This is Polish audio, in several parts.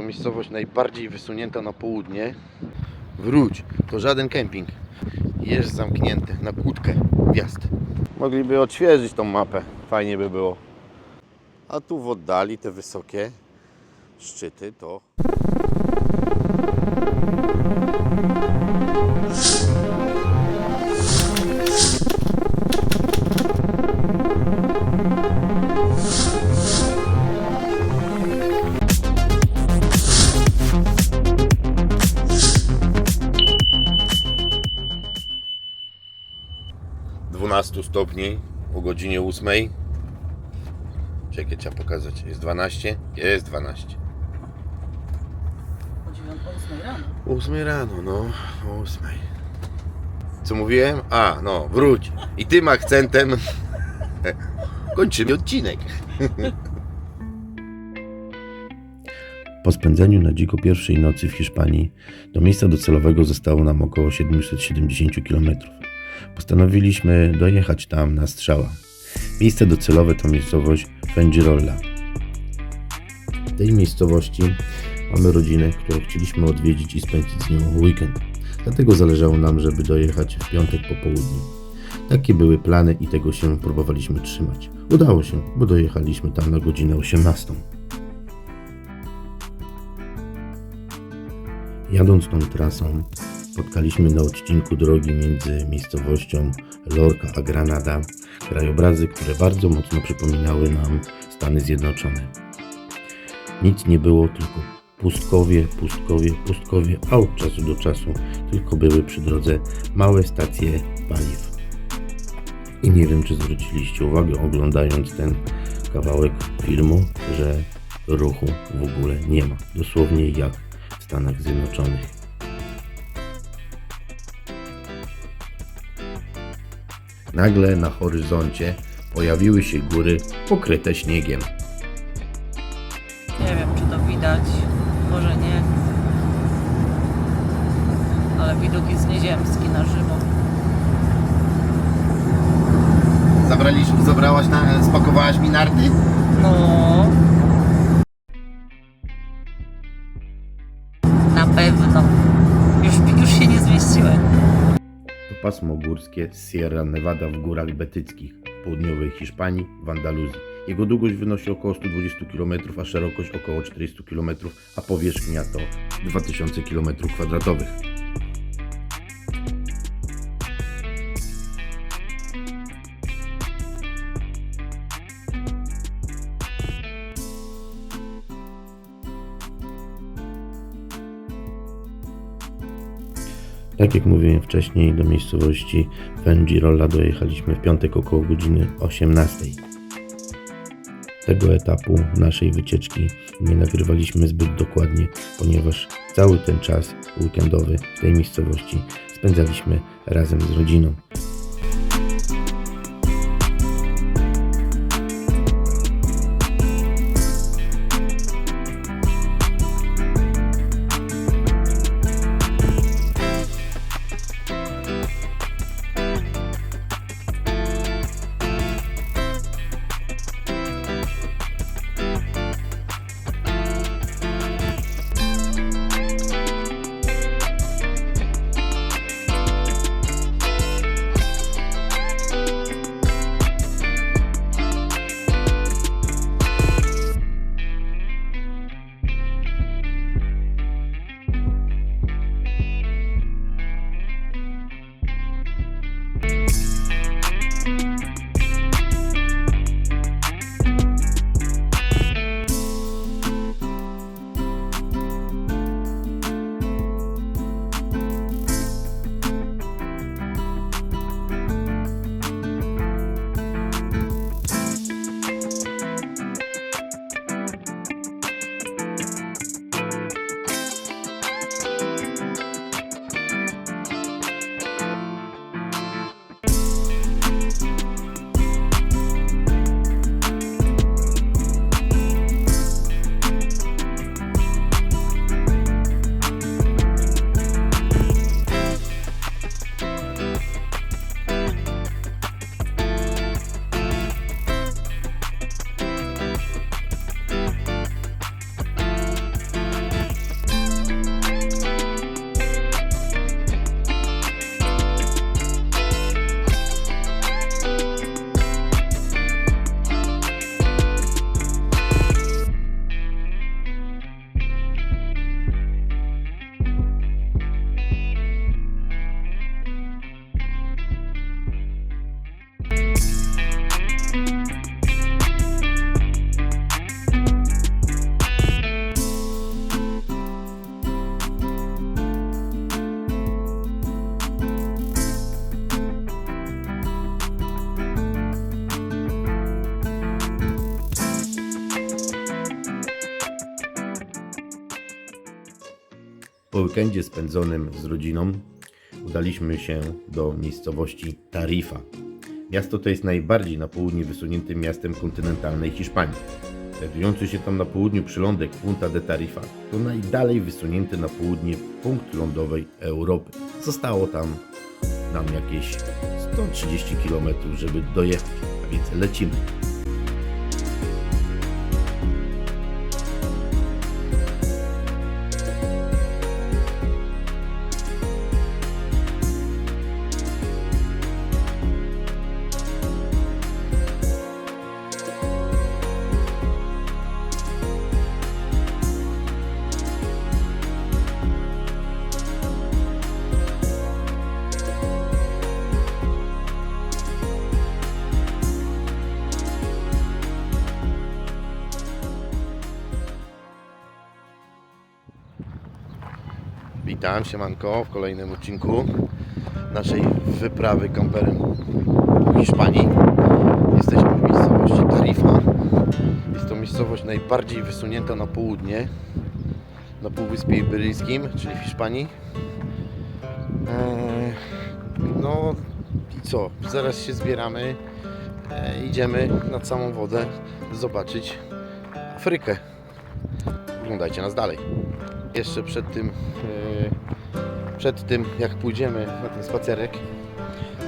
to miejscowość najbardziej wysunięta na południe. Wróć, to żaden kemping. Jest zamknięty na kłódkę wjazd. Mogliby odświeżyć tą mapę, fajnie by było. A tu w oddali te wysokie szczyty to stopni o godzinie 8. Czekaj, trzeba pokazać. Jest 12? Jest 12. O 9, 8 rano. 8 rano, no. O 8. Co mówiłem? A, no, wróć. I tym akcentem kończymy odcinek. Po spędzeniu na dziko pierwszej nocy w Hiszpanii do miejsca docelowego zostało nam około 770 km. Postanowiliśmy dojechać tam na strzała. Miejsce docelowe to miejscowość Fuengirola. W tej miejscowości mamy rodzinę, którą chcieliśmy odwiedzić i spędzić z nią weekend. Dlatego zależało nam, żeby dojechać w piątek po południu. Takie były plany i tego się próbowaliśmy trzymać. Udało się, bo dojechaliśmy tam na godzinę 18. Jadąc tą trasą, spotkaliśmy na odcinku drogi między miejscowością Lorca a Granada krajobrazy, które bardzo mocno przypominały nam Stany Zjednoczone. Nic nie było, tylko pustkowie, pustkowie, pustkowie, a od czasu do czasu tylko były przy drodze małe stacje paliw. I nie wiem, czy zwróciliście uwagę, oglądając ten kawałek filmu, że ruchu w ogóle nie ma. Dosłownie jak w Stanach Zjednoczonych. Nagle na horyzoncie pojawiły się góry pokryte śniegiem. Nie wiem, czy to widać. Może nie. Ale widok jest nieziemski na żywo. Zabraliś, zabrałaś na, spakowałaś mi narty? No. Na pewno. Pasmo górskie Sierra Nevada w górach betyckich, południowej Hiszpanii, w Andaluzji. Jego długość wynosi około 120 km, a szerokość około 400 km, a powierzchnia to 2000 km2. Tak jak mówiłem wcześniej, do miejscowości Fuengirola dojechaliśmy w piątek około godziny 18. Tego etapu naszej wycieczki nie nagrywaliśmy zbyt dokładnie, ponieważ cały ten czas weekendowy w tej miejscowości spędzaliśmy razem z rodziną. Po weekendzie spędzonym z rodziną udaliśmy się do miejscowości Tarifa. Miasto to jest najbardziej na południe wysuniętym miastem kontynentalnej Hiszpanii. Znajdujący się tam na południu przylądek Punta de Tarifa to najdalej wysunięty na południe punkt lądowej Europy. Zostało tam nam jakieś 130 km, żeby dojechać, a więc lecimy. Witam, siemanko, w kolejnym odcinku naszej wyprawy kamperem po Hiszpanii. Jesteśmy w miejscowości Tarifa. Jest to miejscowość najbardziej wysunięta na południe, na Półwyspie Iberyjskim, czyli w Hiszpanii. Eee, no i co, zaraz się zbieramy, eee, idziemy nad samą wodę zobaczyć Afrykę. Oglądajcie nas dalej jeszcze przed tym, e, przed tym jak pójdziemy na ten spacerek,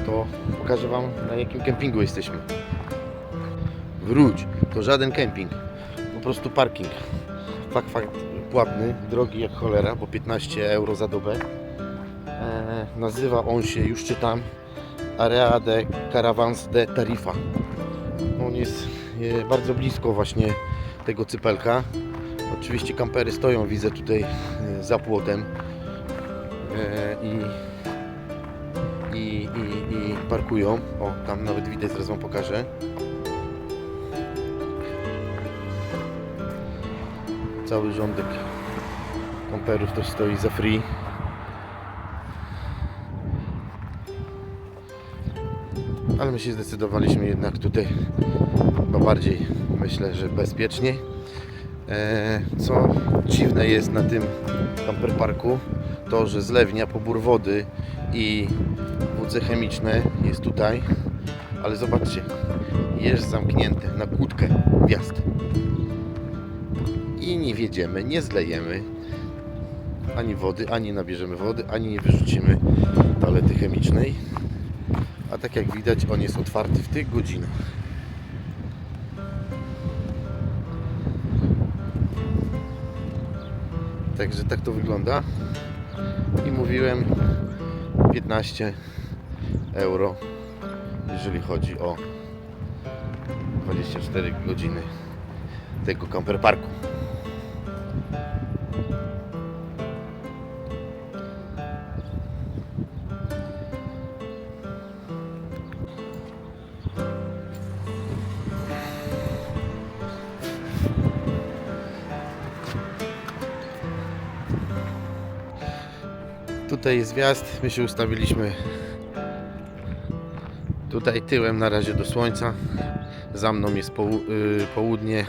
to pokażę Wam na jakim kempingu jesteśmy. Wróć, to żaden kemping, po prostu parking. Fakt, fakt płatny, drogi jak cholera, bo 15 euro za dobę. E, nazywa on się, już czytam, Area de Caravans de Tarifa. On jest e, bardzo blisko właśnie tego cypelka. Oczywiście kampery stoją, widzę tutaj e, za płotem E, i, i, i, i parkują. O, tam nawet widać, zaraz Wam pokażę. Cały rządek kamperów też stoi za free. Ale my się zdecydowaliśmy jednak tutaj chyba bardziej, myślę, że bezpiecznie. E, Co dziwne jest na tym camperparku, to że zlewnia, pobór wody i wódze chemiczne jest tutaj, ale zobaczcie, jest zamknięte na kłódkę wjazd. I nie wjedziemy, nie zlejemy ani wody, ani nabierzemy wody, ani nie wyrzucimy toalety chemicznej. A tak jak widać, on jest otwarty w tych godzinach. Także tak to wygląda. I mówiłem 15 euro, jeżeli chodzi o 24 godziny tego camper parku. Tutaj jest wjazd, my się ustawiliśmy tutaj tyłem na razie do słońca. Za mną jest połu- y, południe,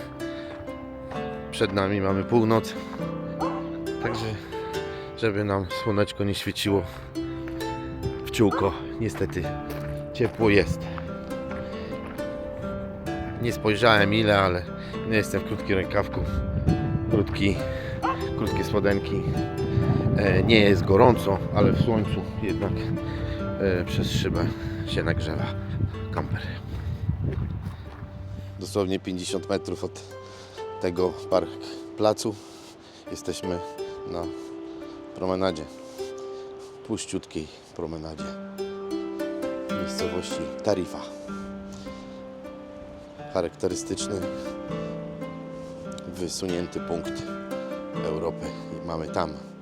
przed nami mamy północ. Także, żeby nam słoneczko nie świeciło w ciółko, niestety ciepło jest. Nie spojrzałem ile, ale nie jestem w krótkim rękawku. Krótki, krótkie spodenki. E, Nie jest gorąco, ale w słońcu jednak e, przez szybę się nagrzewa kamper. Dosłownie 50 metrów od tego park placu jesteśmy na promenadzie. Puściutkiej promenadzie miejscowości Tarifa. Charakterystyczny, wysunięty punkt Europy mamy tam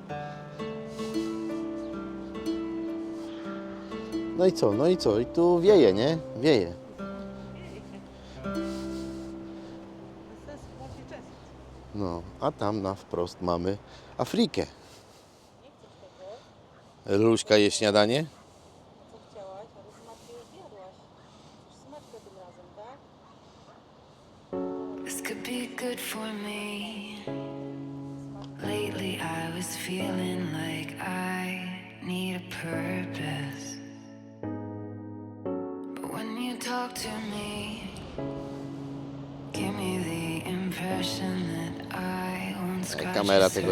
No i co, no i co? I tu wieje, nie? Wieje. No, a tam na wprost mamy Afrykę. Luśka je śniadanie?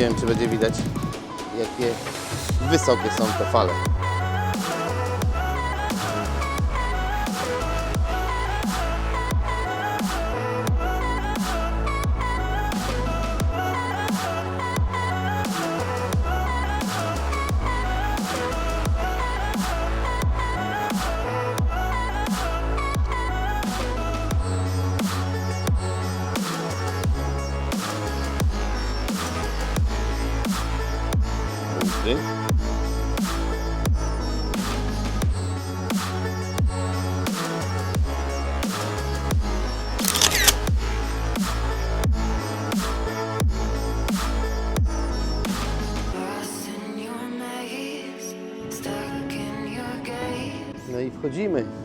Nie wiem, czy będzie widać, jakie wysokie są te fale. No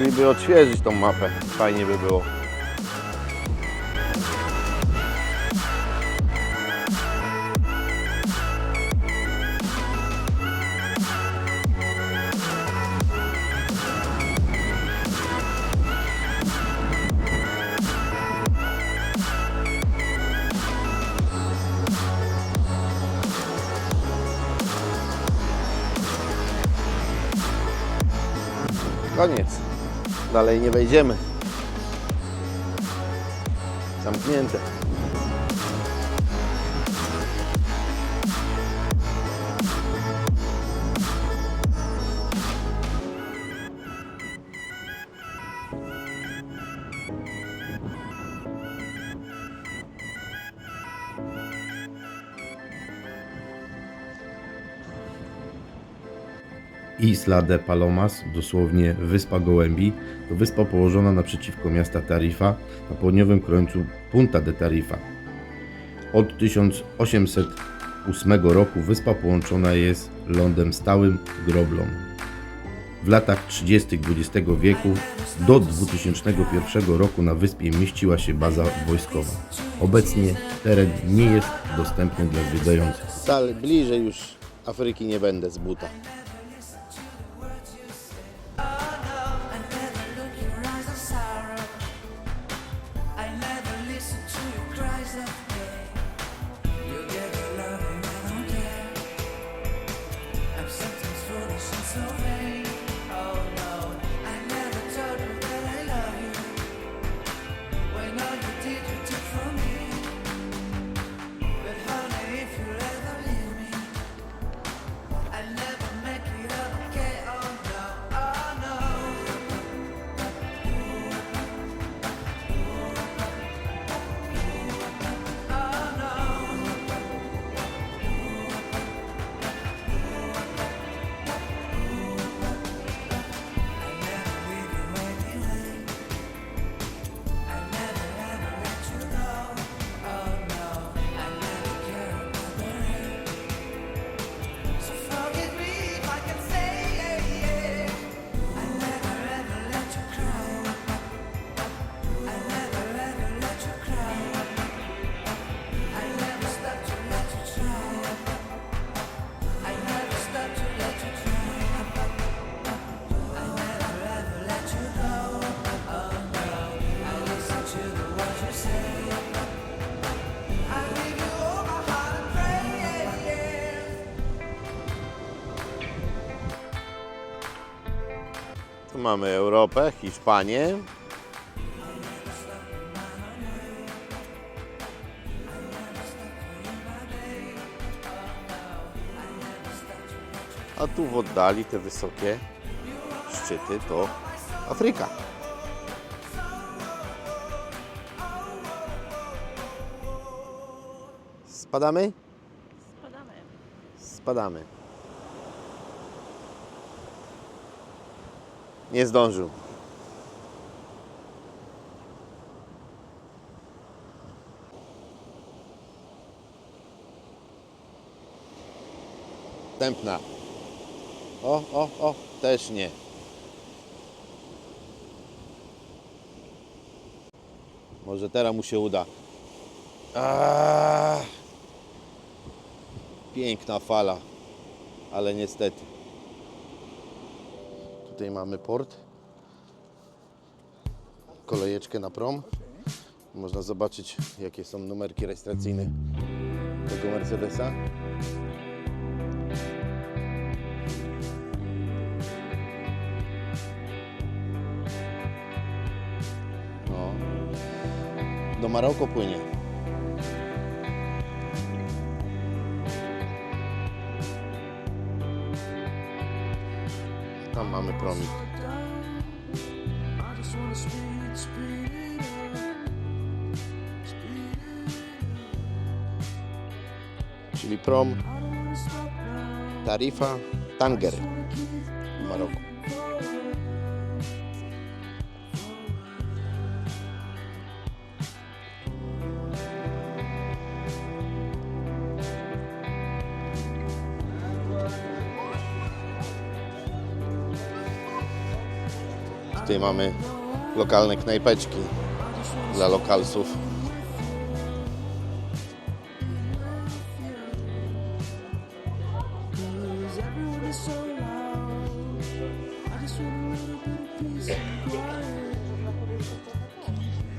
Mogliby odświeżyć tą mapę. Fajnie by było. Koniec. Dalej nie wejdziemy. Zamknięte. Isla de Palomas, dosłownie Wyspa Gołębi, to wyspa położona naprzeciwko miasta Tarifa, na południowym krańcu Punta de Tarifa. Od 1808 roku wyspa połączona jest lądem stałym Groblą. W latach 30. XX wieku do 2001 roku na wyspie mieściła się baza wojskowa. Obecnie teren nie jest dostępny dla zwiedzających. Wcale bliżej już Afryki nie będę z buta. Mamy Europę, Hiszpanię. A tu w oddali te wysokie szczyty to Afryka. Spadamy? Spadamy. Spadamy. Nie zdążył. Tępna. O, o, o, też nie. Może teraz mu się uda. Aaaa. Piękna fala, ale niestety. Tutaj mamy port. Kolejeczkę na prom. Można zobaczyć, jakie są numerki rejestracyjne tego Mercedesa. No. Do Maroko płynie. Tam mamy promik. Czyli prom Tarifa Tanger Tutaj mamy lokalne knajpeczki dla lokalsów.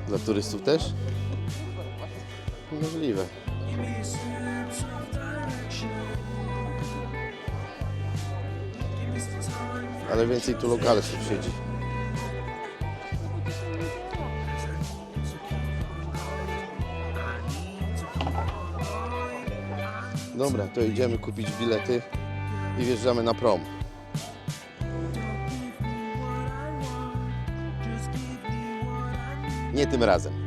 Dla turystów też? Możliwe. Ale więcej tu lokalsów siedzi. Dobra, to idziemy kupić bilety i wjeżdżamy na prom. Nie tym razem.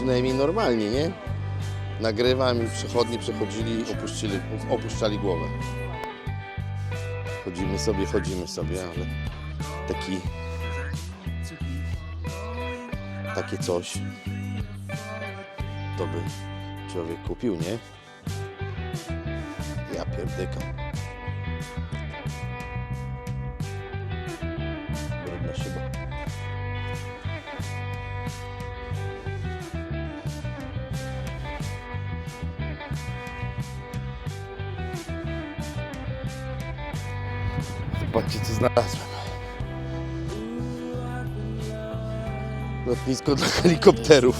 Przynajmniej normalnie, nie? Nagrywam i przechodni przechodzili opuścili, opuszczali głowę. Chodzimy sobie, chodzimy sobie, ale taki takie coś to by człowiek kupił, nie? Ja pierdykam. Znalazłem. Lotnisko dla helikopterów.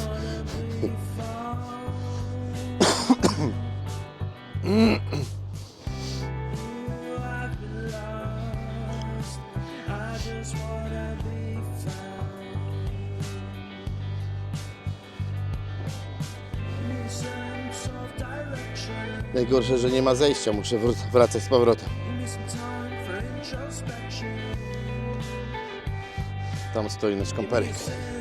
Najgorsze, że nie ma zejścia, muszę wr- wracać z powrotem. Tam stoi nasz kamperek.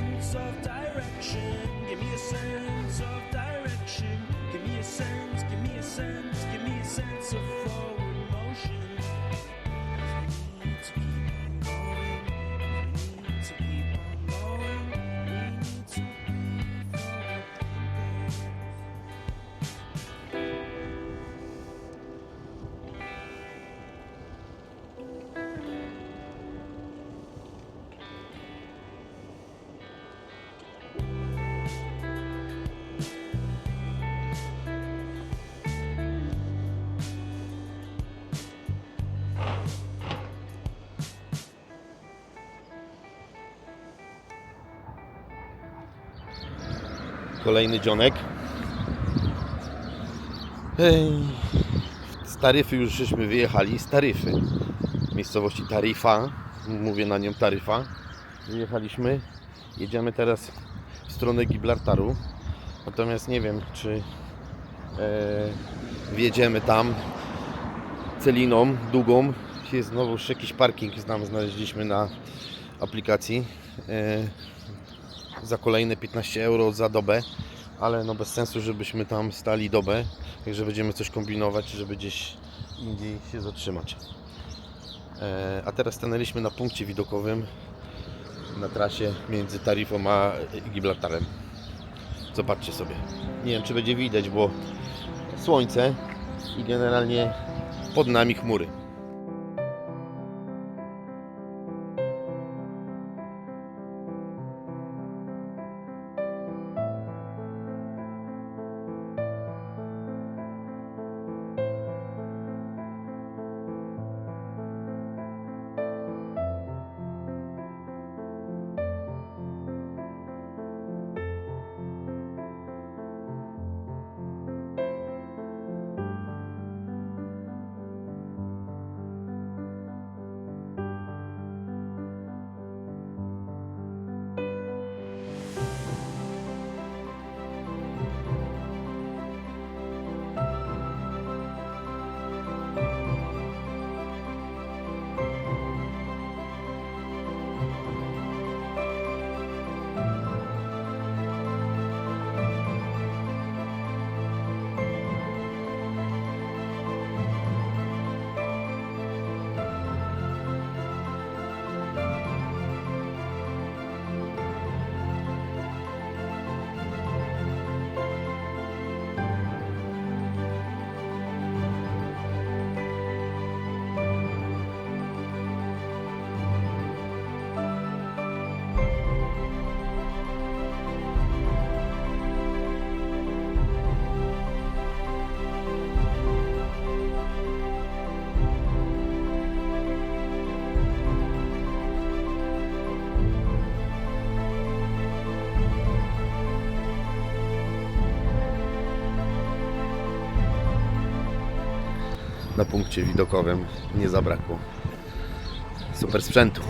Kolejny dzionek. Ej, z Taryfy już żeśmy wyjechali. Z Taryfy. Miejscowości Taryfa. Mówię na nią Taryfa. Wyjechaliśmy. Jedziemy teraz w stronę Gibraltaru. Natomiast nie wiem, czy e, wjedziemy tam celiną długą. Jest znowu jakiś parking znam, znaleźliśmy na aplikacji e, za kolejne 15 euro za dobę, ale no bez sensu, żebyśmy tam stali dobę, także będziemy coś kombinować, żeby gdzieś indziej się zatrzymać. E, a teraz stanęliśmy na punkcie widokowym na trasie między Tarifą a Gibraltarem. Zobaczcie sobie. Nie wiem, czy będzie widać, bo słońce i generalnie pod nami chmury. Punkcie widokowym nie zabrakło. Super sprzętu.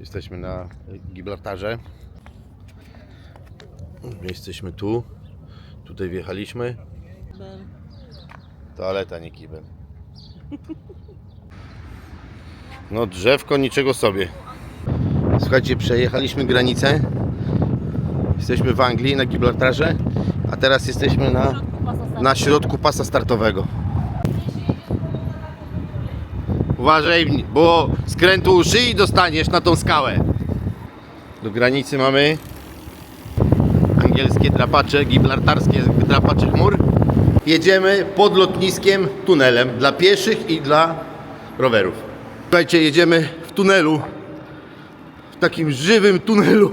Jesteśmy na Gibraltarze. Jesteśmy tu. Tutaj wjechaliśmy. Toaleta, nie kibel. No drzewko, niczego sobie. Słuchajcie, przejechaliśmy granicę. Jesteśmy w Anglii na Gibraltarze, a teraz jesteśmy na, na środku pasa startowego. Uważaj, bo skrętu u szyi dostaniesz na tą skałę. Do granicy mamy angielskie drapacze, gibraltarskie drapacze chmur. Jedziemy pod lotniskiem tunelem dla pieszych i dla rowerów. Słuchajcie, jedziemy w tunelu, w takim żywym tunelu